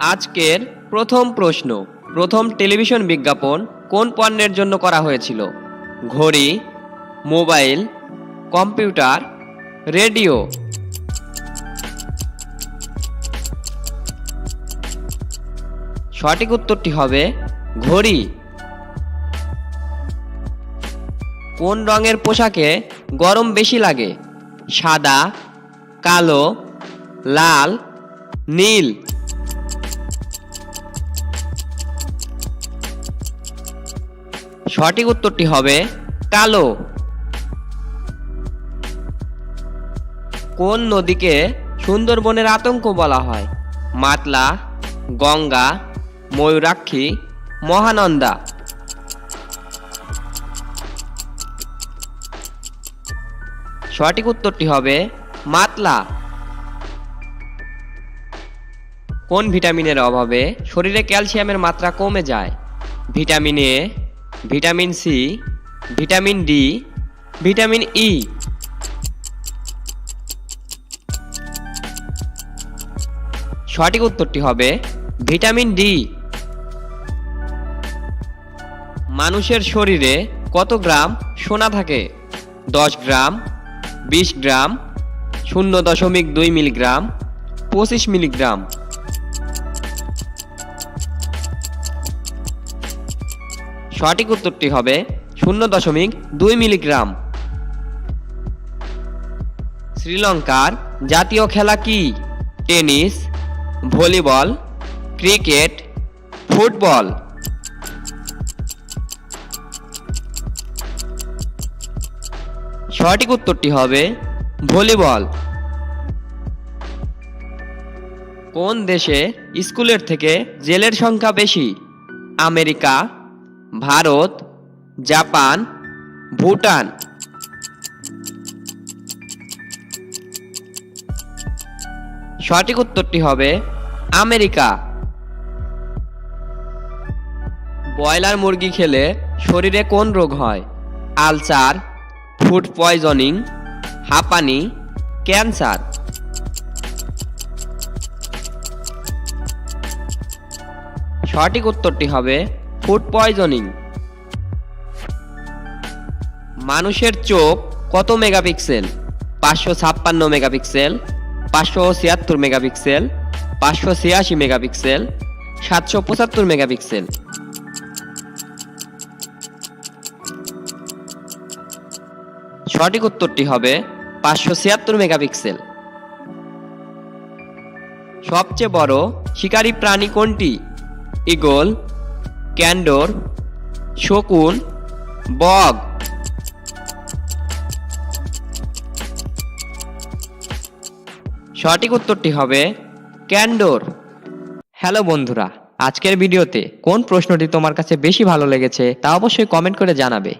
আজকের প্রথম প্রশ্ন, প্রথম টেলিভিশন বিজ্ঞাপন কোন পণ্যের জন্য করা হয়েছিল? ঘড়ি, মোবাইল, কম্পিউটার, রেডিও। সঠিক উত্তরটি হবে ঘড়ি। কোন রঙের পোশাকে গরম বেশি লাগে? সাদা, কালো, লাল, নীল। সঠিক উত্তরটি হবে কালো। কোন নদীকে সুন্দরবনের আতঙ্ক বলা হয়? মাতলা, গঙ্গা, ময়ূরাক্ষী, মহানন্দা। সঠিক উত্তরটি হবে মাতলা। কোন ভিটামিনের অভাবে শরীরে ক্যালসিয়ামের মাত্রা কমে যায়? Vitamin A vitamin C, vitamin D, vitamin E. সঠিক উত্তরটি হবে ভিটামিন ডি। মানুষের শরীরে কত গ্রাম সোনা থাকে? দশ গ্রাম, বিশ গ্রাম, শূন্য দশমিক দুই মিলিগ্রাম, পঁচিশ মিলিগ্রাম। সঠিক উত্তরটি হবে শূন্য দশমিক দুই মিলিগ্রাম। শ্রীলঙ্কার জাতীয় খেলা কি? Tennis, volleyball, cricket, football. সঠিক উত্তরটি হবে ভলিবল। কোন দেশে স্কুলের থেকে জেলের সংখ্যা বেশি? America Bharat, Japan, Bhutan. সঠিক উত্তরটি হবে আমেরিকা। ব্রয়লার মুরগি খেলে শরীরে কোন রোগ হয়? আলসার, ফুড পয়জনিং, হাঁপানি, ক্যান্সার। সঠিক উত্তরটি হবে ফুড পয়জনিং মানুষের চোখ কত মেগাপিক্সেল? পাঁচশো ছাপ্পান্ন মেগাপিক্সেল, পাঁচশো ছিয়াত্তর মেগাপিক্সেল, পাঁচশো ছিয়াশি মেগাপিক্সেল, সাতশো পঁচাত্তর মেগাপিক্সেল। সঠিক উত্তরটি হবে পাঁচশো ছিয়াত্তর মেগাপিক্সেল। সবচেয়ে বড় শিকারী প্রাণী কোনটি? ইগল ক্যান্ডোর, শকুন, বগ। সঠিক উত্তরটি হবে ক্যান্ডোর। হ্যালো বন্ধুরা, আজকের ভিডিওতে কোন প্রশ্নটি তোমার কাছে বেশি ভালো লেগেছে তা অবশ্যই কমেন্ট করে জানাবে।